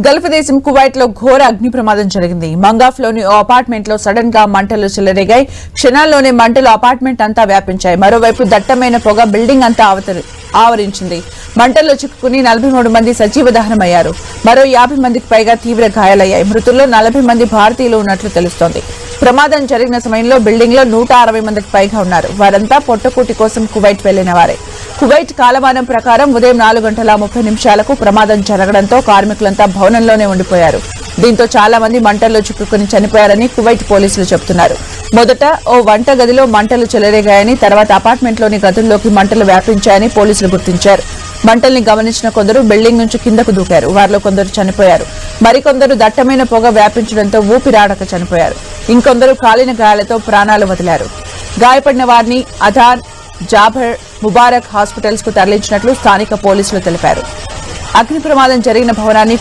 Gulf దేశం కువైట్లో ఘోర అగ్ని ప్రమాదం జరిగింది. మంగాఫ్లోని ఓ అపార్ట్మెంట్లో సడన్గా మంటలు చెలరేగాయి. క్షణాల్లోనే మంటలు అపార్ట్మెంట్ అంతా వ్యాపించాయి. మరోవైపు దట్టమైన పొగ బిల్డింగ్ అంతా ఆవతరి- ఆవరించింది. మంటల్లో చిక్కుకుని నలభై మూడు మంది సజీవ దహనమయ్యారు. మరో యాభై మందికి పైగా తీవ్ర గాయాలయ్యాయి. మృతుల్లో నలభై మంది భారతీయులు ఉన్నట్లు తెలుస్తోంది. ప్రమాదం జరిగిన సమయంలో బిల్డింగ్లో నూట అరవై మందికి పైగా ఉన్నారు. వారంతా పొట్టకూటి కోసం కువైట్ వెళ్ళిన వారే. కువైట్ కాలమానం ప్రకారం ఉదయం నాలుగు గంటల ముప్పై నిమిషాలకు ప్రమాదం జరగడంతో కార్మికులంతా భవనంలోనే ఉండిపోయారు. దీంతో చాలా మంది మంటల్లో చిక్కుకుని చనిపోయారని కువైట్ పోలీసులు చెబుతున్నారు. మొదట ఓ వంట గదిలో మంటలు చెలరేగాయని తర్వాత అపార్ట్మెంట్లోని గదుల్లోకి మంటలు వ్యాపించాయని పోలీసులు గుర్తించారు. మంటల్ని గమనించిన కొందరు బిల్డింగ్ నుంచి కిందకు దూకారు. వారిలో కొందరు చనిపోయారు. మరికొందరు దట్టమైన పొగ వ్యాపించడంతో ఊపిరాడక చనిపోయారు. ఇంకొందరు కాలిన గాయాలతో ప్రాణాలు వదిలారు. గాయపడిన వారిని అధాన్ జాభర్ ముబారక్ హాస్పిటల్స్కు తరలించినట్లు స్థానిక పోలీసులు తెలిపారు. అగ్ని ప్రమాదం జరిగిన భవనాన్ని